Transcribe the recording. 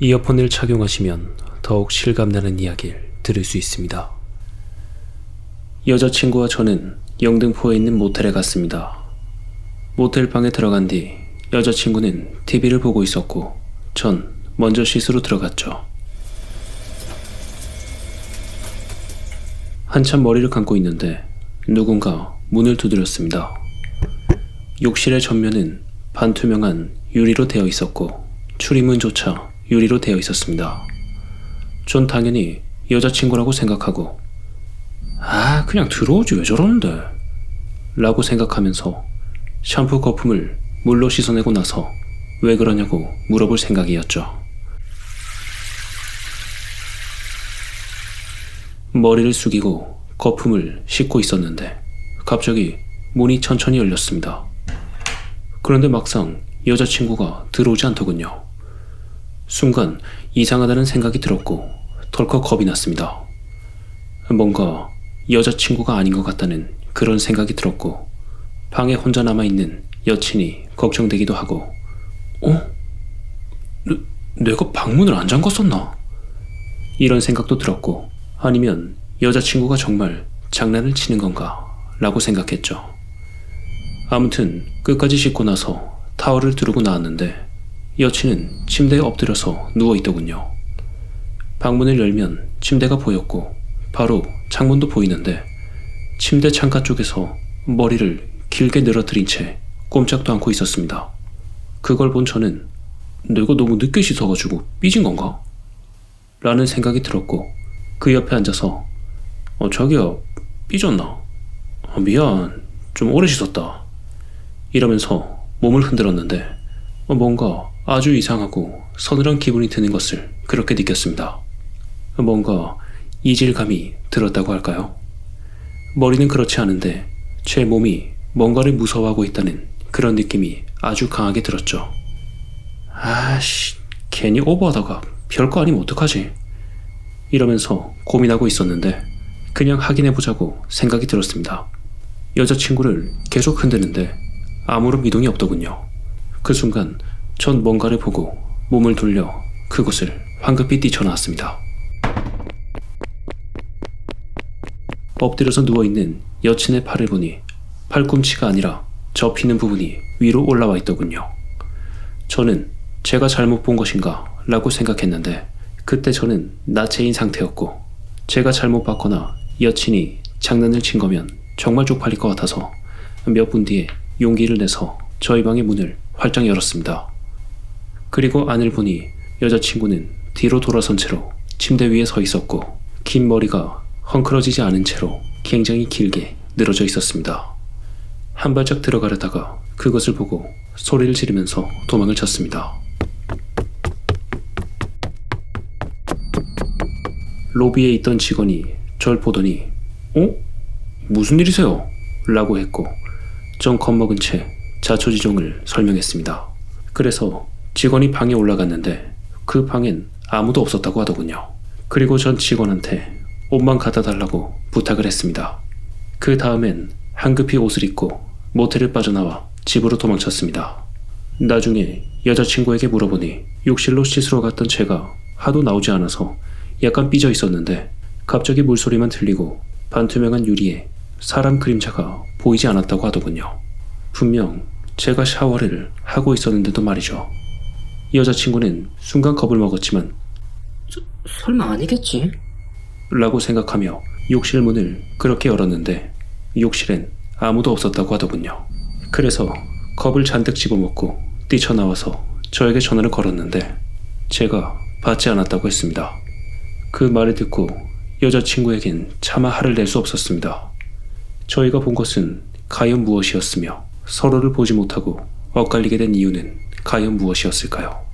이어폰을 착용하시면 더욱 실감나는 이야기를 들을 수 있습니다. 여자친구와 저는 영등포에 있는 모텔에 갔습니다. 모텔 방에 들어간 뒤 여자친구는 TV를 보고 있었고 전 먼저 씻으러 들어갔죠. 한참 머리를 감고 있는데 누군가 문을 두드렸습니다. 욕실의 전면은 반투명한 유리로 되어 있었고 출입문조차 유리로 되어 있었습니다. 전 당연히 여자친구라고 생각하고 아 그냥 들어오지 왜 저러는데 라고 생각하면서 샴푸 거품을 물로 씻어내고 나서 왜 그러냐고 물어볼 생각이었죠. 머리를 숙이고 거품을 씻고 있었는데 갑자기 문이 천천히 열렸습니다. 그런데 막상 여자친구가 들어오지 않더군요. 순간 이상하다는 생각이 들었고 덜컥 겁이 났습니다. 뭔가 여자친구가 아닌 것 같다는 그런 생각이 들었고 방에 혼자 남아있는 여친이 걱정되기도 하고 어? 내, 내가 방문을 안 잠갔었나? 이런 생각도 들었고 아니면 여자친구가 정말 장난을 치는 건가 라고 생각했죠. 아무튼 끝까지 씻고 나서 타월을 두르고 나왔는데 여친은 침대에 엎드려서 누워 있더군요. 방문을 열면 침대가 보였고 바로 창문도 보이는데 침대 창가 쪽에서 머리를 길게 늘어뜨린 채 꼼짝도 않고 있었습니다. 그걸 본 저는 내가 너무 늦게 씻어가지고 삐진 건가? 라는 생각이 들었고 그 옆에 앉아서 어 자기야 삐졌나? 아, 미안 좀 오래 씻었다 이러면서 몸을 흔들었는데 어, 뭔가 아주 이상하고 서늘한 기분이 드는 것을 그렇게 느꼈습니다. 뭔가 이질감이 들었다고 할까요? 머리는 그렇지 않은데 제 몸이 뭔가를 무서워하고 있다는 그런 느낌이 아주 강하게 들었죠. 아씨, 괜히 오버하다가 별거 아니면 어떡하지? 이러면서 고민하고 있었는데 그냥 확인해보자고 생각이 들었습니다. 여자친구를 계속 흔드는데 아무런 미동이 없더군요. 그 순간 전 뭔가를 보고 몸을 돌려 그곳을 황급히 뛰쳐나왔습니다. 엎드려서 누워있는 여친의 팔을 보니 팔꿈치가 아니라 접히는 부분이 위로 올라와 있더군요. 저는 제가 잘못 본 것인가 라고 생각했는데 그때 저는 나체인 상태였고 제가 잘못 봤거나 여친이 장난을 친 거면 정말 쪽팔릴 것 같아서 몇 분 뒤에 용기를 내서 저희 방의 문을 활짝 열었습니다. 그리고 안을 보니 여자친구는 뒤로 돌아선 채로 침대 위에 서 있었고 긴 머리가 헝클어지지 않은 채로 굉장히 길게 늘어져 있었습니다. 한 발짝 들어가려다가 그것을 보고 소리를 지르면서 도망을 쳤습니다. 로비에 있던 직원이 절 보더니 어? 무슨 일이세요? 라고 했고 전 겁먹은 채 자초지종을 설명했습니다. 그래서 직원이 방에 올라갔는데 그 방엔 아무도 없었다고 하더군요. 그리고 전 직원한테 옷만 갖다 달라고 부탁을 했습니다. 그 다음엔 한급히 옷을 입고 모텔을 빠져나와 집으로 도망쳤습니다. 나중에 여자친구에게 물어보니 욕실로 씻으러 갔던 제가 하도 나오지 않아서 약간 삐져 있었는데 갑자기 물소리만 들리고 반투명한 유리에 사람 그림자가 보이지 않았다고 하더군요. 분명 제가 샤워를 하고 있었는데도 말이죠. 여자친구는 순간 겁을 먹었지만 설마 아니겠지? 라고 생각하며 욕실 문을 그렇게 열었는데 욕실엔 아무도 없었다고 하더군요. 그래서 겁을 잔뜩 집어먹고 뛰쳐나와서 저에게 전화를 걸었는데 제가 받지 않았다고 했습니다. 그 말을 듣고 여자친구에겐 차마 화를 낼 수 없었습니다. 저희가 본 것은 과연 무엇이었으며 서로를 보지 못하고 엇갈리게 된 이유는 과연 무엇이었을까요?